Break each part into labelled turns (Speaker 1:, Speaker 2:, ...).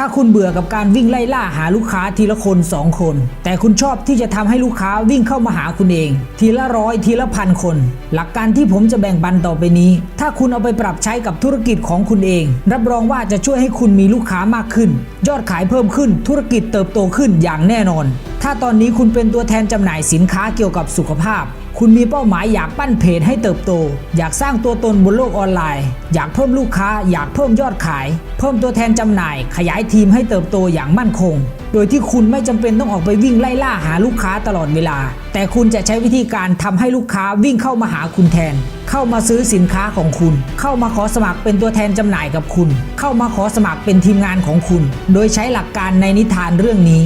Speaker 1: ถ้าคุณเบื่อกับการวิ่งไล่ล่าหาลูกค้าทีละคนสองคน แต่คุณชอบที่จะทำให้ลูกค้าวิ่งเข้ามาหาคุณเอง ทีละร้อยทีละพันคน หลักการที่ผมจะแบ่งปันต่อไปนี้ ถ้าคุณเอาไปปรับใช้กับธุรกิจของคุณเอง รับรองว่าจะช่วยให้คุณมีลูกค้ามากขึ้น ยอดขายเพิ่มขึ้นธุรกิจเติบโตขึ้นอย่างแน่นอน ถ้าตอนนี้คุณเป็นตัวแทนจำหน่ายสินค้าเกี่ยวกับสุขภาพ คุณมีเป้าหมายอยากปั้นเพจให้เติบโต อยากสร้างตัวตนบนโลกออนไลน์ อยากเพิ่มลูกค้า อยากเพิ่มยอดขาย เพิ่มตัวแทนจำหน่าย ขยายทีมให้เติบโตอย่างมั่นคง โดยที่คุณไม่จำเป็นต้องออกไปวิ่งไล่ล่าหาลูกค้าตลอดเวลา แต่คุณจะใช้วิธีการทำให้ลูกค้าวิ่งเข้ามาหาคุณแทนเข้ามาซื้อสินค้าของคุณ เข้ามาขอสมัครเป็นตัวแทนจำหน่ายกับคุณ เข้ามาขอสมัครเป็นทีมงานของคุณ โดยใช้หลักการในนิทานเรื่องนี้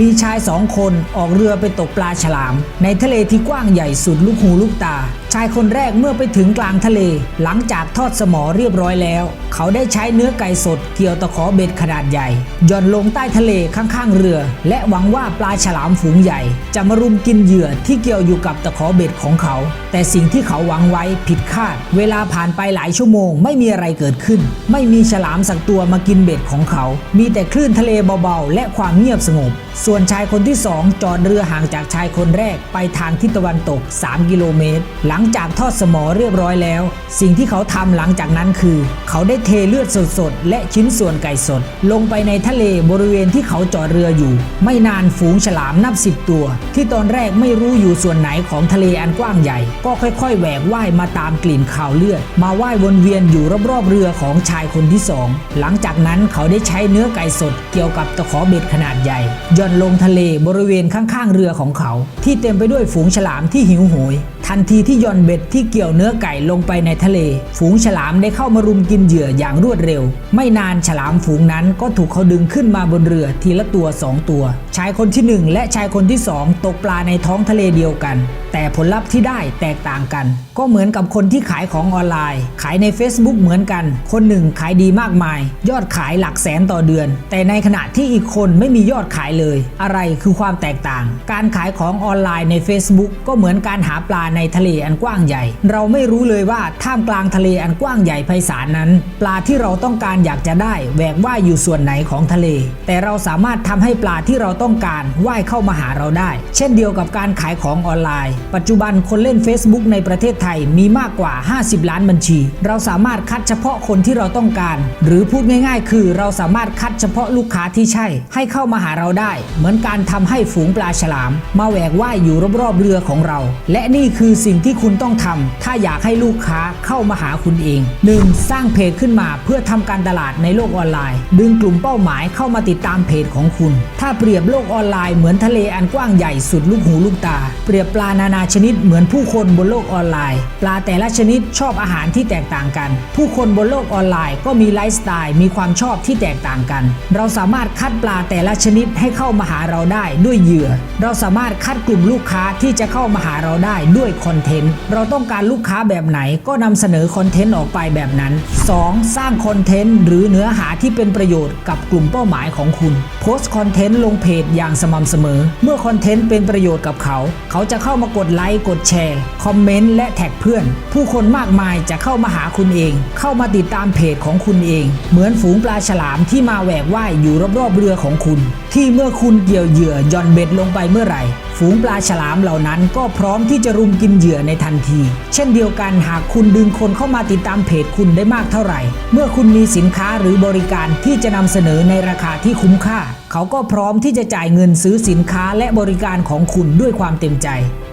Speaker 1: มีชายสองคนออกเรือไปตกปลาฉลาม ในทะเลที่กว้างใหญ่สุดลูกหูลูกตา ชายคนแรกเมื่อไปถึงกลางทะเล หลังจากทอดสมอเรียบร้อยแล้ว เขาได้ใช้เนื้อไก่สดเกี่ยวตะขอเบ็ดขนาดใหญ่หย่อนลงใต้ทะเลข้างๆเรือ และหวังว่าปลาฉลามฝูงใหญ่ จะมารุมกินเหยื่อที่เกี่ยวอยู่กับตะขอเบ็ดของเขา แต่สิ่งที่เขาหวังไว้ผิดคาด เวลาผ่านไปหลายชั่วโมง ไม่มีอะไรเกิดขึ้น ไม่มีฉลามสักตัวมากินเบ็ดของเขา มีแต่คลื่นทะเลเบาๆ และความเงียบสงบ ส่วนชายคนที่สองจอดเรือห่างจากชายคนแรกไปทางทิศตะวันตก 3 กิโลเมตร หลังงจากทอดสมอเรียบร้อยแล้ว สิ่งที่เขาทำหลังจากนั้นคือ เขาได้เทเลือดสดๆ และชิ้นส่วนไก่สด ลงไปในทะเลบริเวณที่เขาจอดเรืออยู่ ไม่นานฝูงฉลามนับสิบตัว ที่ตอนแรกไม่รู้อยู่ส่วนไหนของทะเลอันกว้างใหญ่ ก็ค่อยๆแหวกว่ายมาตามกลิ่นข่าวเลือด มาว่ายวนเวียนอยู่รอบๆเรือของชายคนที่สองหลังจากนั้นเขาได้ใช้เนื้อไก่สดเกี่ยวกับตะขอเบ็ดขนาดใหญ่ย่อนลงทะเลบริเวณข้างๆเรือของเขา ที่เต็มไปด้วยฝูงฉลามที่หิวโหย ทันทีที่ย่อนเบ็ดที่เกี่ยวเนื้อไก่ลงไปในทะเล ฝูงฉลามได้เข้ามารุมกินเหยื่ออย่างรวดเร็ว ไม่นานฉลามฝูงนั้นก็ถูกเขาดึงขึ้นมาบนเรือทีละตัวสองตัว ชายคนที่หนึ่งและชายคนที่สองตกปลาในท้องทะเลเดียวกัน แต่ผลลัพธ์ที่ได้แตกต่างกัน ก็เหมือนกับคนที่ขายของออนไลน์ ขายใน Facebook เหมือนกัน คนหนึ่งขายดีมากมาย ยอดขายหลักแสนต่อเดือน แต่ในขณะที่อีกคนไม่มียอดขายเลย อะไรคือความแตกต่าง การขายของออนไลน์ใน Facebook ก็เหมือนการหาปลาในทะเลอันกว้างใหญ่ เราไม่รู้เลยว่าท่ามกลางทะเลอันกว้างใหญ่ไพศาลนั้น ปลาที่เราต้องการอยากจะได้แหวกว่ายอยู่ส่วนไหนของทะเล แต่เราสามารถทำให้ปลาที่เราต้องการว่ายเข้ามาหาเราได้ เช่นเดียวกับการขายของออนไลน์ ปัจจุบันคนเล่น Facebook ในประเทศไทยมีมากกว่า 50 ล้านบัญชี เราสามารถคัดเฉพาะคนที่เราต้องการ หรือพูดง่าย ๆ คือเราสามารถคัดเฉพาะลูกค้าที่ใช่ ให้เข้ามาหาเราได้ เหมือนการทำให้ฝูงปลาฉลาม มาแหวกว่ายอยู่รอบๆเรือของเรา และนี่คือคือสิ่งที่คุณต้องทำถ้าอยากให้ลูกค้าเข้ามาหาคุณเอง 1. สร้างเพจขึ้นมาเพื่อทำการตลาดในโลกออนไลน์ ดึงกลุ่มเป้าหมายเข้ามาติดตามเพจของคุณ ถ้าเปรียบโลกออนไลน์เหมือนทะเลอันกว้างใหญ่สุดลูกหูลูกตา เปรียบปลานานาชนิดเหมือนผู้คนบนโลกออนไลน์ ปลาแต่ละชนิดชอบอาหารที่แตกต่างกัน ผู้คนบนโลกออนไลน์ก็มีไลฟ์สไตล์มีความชอบที่แตกต่างกัน เราสามารถคัดปลาแต่ละชนิดให้เข้ามาหาเราได้ด้วยเหยื่อ เราสามารถคัดกลุ่มลูกค้าที่จะเข้ามาหาเราได้ด้วยคอนเทนต์เราต้องการลูกค้าแบบไหนก็นำเสนอคอนเทนต์ออกไปแบบนั้น 2. สร้างคอนเทนต์หรือเนื้อหาที่เป็นประโยชน์กับกลุ่มเป้าหมายของคุณ โพสต์คอนเทนต์ลงเพจอย่างสม่ำเสมอ เมื่อคอนเทนต์เป็นประโยชน์กับเขา เขาจะเข้ามากดไลค์กดแชร์ คอมเมนต์และแท็กเพื่อน ผู้คนมากมายจะเข้ามาหาคุณเอง เข้ามาติดตามเพจของคุณเอง เหมือนฝูงปลาฉลามที่มาแหวกว่ายอยู่รอบๆเรือของคุณ ที่เมื่อคุณเกี่ยวเหยื่อย่อนเบ็ดลงไปเมื่อไหร่ ฝูงปลาฉลามเหล่านั้นก็พร้อมที่จะรุมกินินเหยื่อในทันที เช่นเดียวกันหากคุณดึงคนเข้ามาติดตามเพจคุณได้มากเท่าไหร่ เมื่อคุณมีสินค้าหรือบริการที่จะนำเสนอในราคาที่คุ้มค่า เขาก็พร้อมที่จะจ่ายเงินซื้อสินค้าและบริการของคุณด้วยความเต็มใจ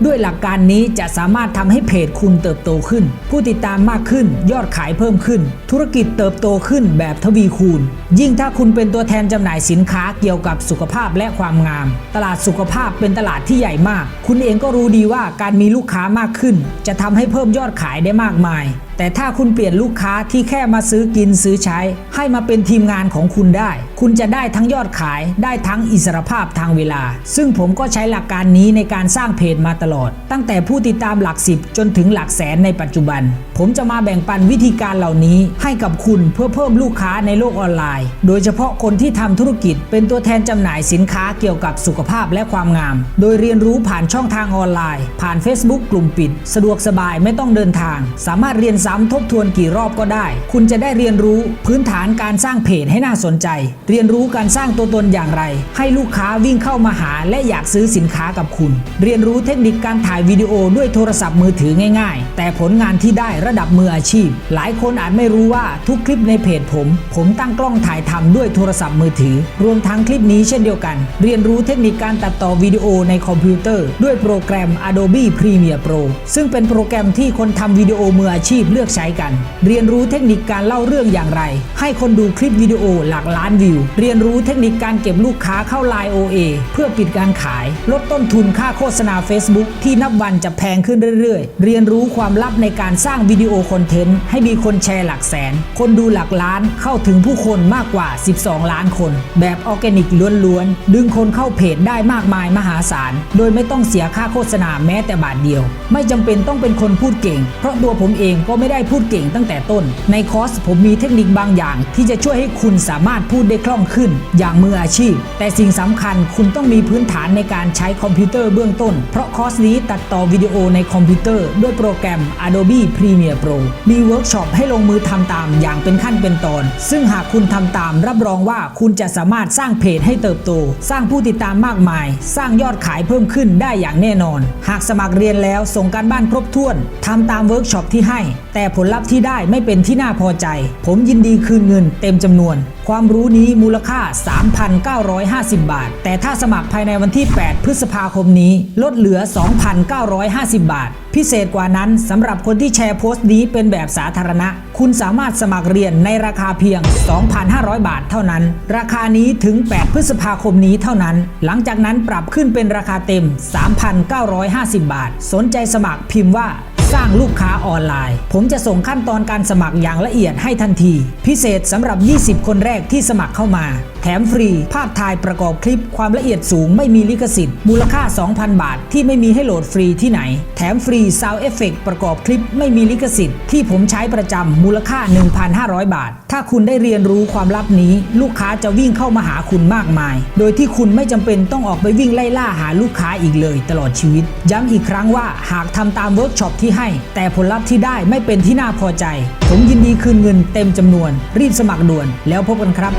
Speaker 1: ด้วยหลักการนี้จะสามารถทำให้เพจคุณเติบโตขึ้น ผู้ติดตามมากขึ้น ยอดขายเพิ่มขึ้น ธุรกิจเติบโตขึ้นแบบทวีคูณ ยิ่งถ้าคุณเป็นตัวแทนจำหน่ายสินค้าเกี่ยวกับสุขภาพและความงาม ตลาดสุขภาพเป็นตลาดที่ใหญ่มาก คุณเองก็รู้ดีว่าการมีลูกค้ามากขึ้น จะทำให้เพิ่มยอดขายได้มากมายแต่ถ้าคุณเปลี่ยนลูกค้าที่แค่มาซื้อกินซื้อใช้ ให้มาเป็นทีมงานของคุณได้ คุณจะได้ทั้งยอดขายได้ทั้งอิสรภาพทางเวลา ซึ่งผมก็ใช้หลักการนี้ในการสร้างเพจมาตลอด ตั้งแต่ผู้ติดตามหลักสิบจนถึงหลักแสนในปัจจุบัน ผมจะมาแบ่งปันวิธีการเหล่านี้ให้กับคุณเพื่อเพิ่มลูกค้าในโลกออนไลน์ โดยเฉพาะคนที่ทำธุรกิจ เป็นตัวแทนจำหน่ายสินค้าเกี่ยวกับสุขภาพและความงาม โดยเรียนรู้ผ่านช่องทางออนไลน์ ผ่าน Facebook กลุ่มปิด สะดวกสบายไม่ต้องเดินทาง สามารถเรียนซ้ำทบทวนกี่รอบก็ได้ คุณจะได้เรียนรู้พื้นฐานการสร้างเพจให้น่าสนใจ เรียนรู้การสร้างตัวตนอย่างไร ให้ลูกค้าวิ่งเข้ามาหาและอยากซื้อสินค้ากับคุณ เรียนรู้เทคนิคการถ่ายวิดีโอด้วยโทรศัพท์มือถือง่าย ๆ แต่ผลงานที่ได้ระดับมืออาชีพ หลายคนอาจไม่รู้ว่าทุกคลิปในเพจผม ผมตั้งกล้องถ่ายทำด้วยโทรศัพท์มือถือ รวมทั้งคลิปนี้เช่นเดียวกัน เรียนรู้เทคนิคการตัดต่อวิดีโอในคอมพิวเตอร์ ด้วยโปรแกรม Adobe Premiere Pro ซึ่งเป็นโปรแกรมที่คนทำวิดีโอมืออาชีพเลือกใช้กัน เรียนรู้เทคนิคการเล่าเรื่องอย่างไร ให้คนดูคลิปวิดีโอหลักล้านวิว เรียนรู้เทคนิคการเก็บลูกค้าเข้า Line OA เพื่อปิดการขาย ลดต้นทุนค่าโฆษณา Facebook ที่นับวันจะแพงขึ้นเรื่อยๆ เรียนรู้ความลับในการสร้างวิดีโอคอนเทนต์ให้มีคนแชร์หลักแสน คนดูหลักล้านเข้าถึงผู้คนมากกว่า 12 ล้านคน แบบออร์แกนิกล้วนๆ ดึงคนเข้าเพจได้มากมายมหาศาล โดยไม่ต้องเสียค่าโฆษณาแม้แต่บาทเดียว ไม่จำเป็นต้องเป็นคนพูดเก่ง เพราะตัวผมเองก็ไม่ได้พูดเก่งตั้งแต่ต้น ในคอร์สผมมีเทคนิคบางอย่าง ที่จะช่วยให้คุณสามารถพูดได้คล่องขึ้น อย่างมืออาชีพ แต่สิ่งสำคัญคุณต้องมีพื้นฐานในการใช้คอมพิวเตอร์เบื้องต้น เพราะคอร์สนี้ตัดต่อวิดีโอในคอมพิวเตอร์ด้วยโปรแกรม Adobe Premiere Pro มีเวิร์กช็อปให้ลงมือทำตามอย่างเป็นขั้นเป็นตอน ซึ่งหากคุณทำตามรับรองว่าคุณจะสามารถสร้างเพจให้เติบโต สร้างผู้ติดตามมากมาย สร้างยอดขายเพิ่มขึ้นได้อย่างแน่นอน หากสมัครเรียนแล้วส่งการบ้านครบถ้วนทำตามเวิร์กช็อปที่ให้แต่ผลลัพธ์ที่ได้ไม่เป็นที่น่าพอใจ ผมยินดีคืนเงินเต็มจำนวน ความรู้นี้มูลค่า 3,950 บาท แต่ถ้าสมัครภายในวันที่ 8 พฤษภาคมนี้ลดเหลือ 2,950 บาท พิเศษกว่านั้นสำหรับคนที่แชร์โพสต์นี้เป็นแบบสาธารณะ คุณสามารถสมัครเรียนในราคาเพียง 2,500 บาทเท่านั้น ราคานี้ถึง 8 พฤษภาคมนี้เท่านั้น หลังจากนั้นปรับขึ้นเป็นราคาเต็ม 3,950 บาท สนใจสมัครพิมพ์ว่า สร้างลูกค้าออนไลน์ ผมจะส่งขั้นตอนการสมัครอย่างละเอียดให้ทันที พิเศษสำหรับ 20 คนแรกที่สมัครเข้ามา แถมฟรี ภาพถ่ายประกอบคลิปความละเอียดสูงไม่มีลิขสิทธิ์ มูลค่า 2,000 บาท ที่ไม่มีให้โหลดฟรีที่ไหน แถมฟรีซาวเอฟเฟกประกอบคลิปไม่มีลิขสิทธิ์ที่ผมใช้ประจำมูลค่า 1,500 บาท ถ้าคุณได้เรียนรู้ความลับนี้ ลูกค้าจะวิ่งเข้ามาหาคุณมากมาย โดยที่คุณไม่จำเป็นต้องออกไปวิ่งไล่ล่าหาลูกค้าอีกเลย ตลอดชีวิต ย้ำอีกครั้งว่าหากทำตามเวิร์กช็อปที่ให้ แต่ผลลัพธ์ที่ได้ไม่เป็นที่น่าพอใจ ผมยินดีคืนเงินเต็มจำนวน รีบสมัครด่วนแล้วพบกันครับ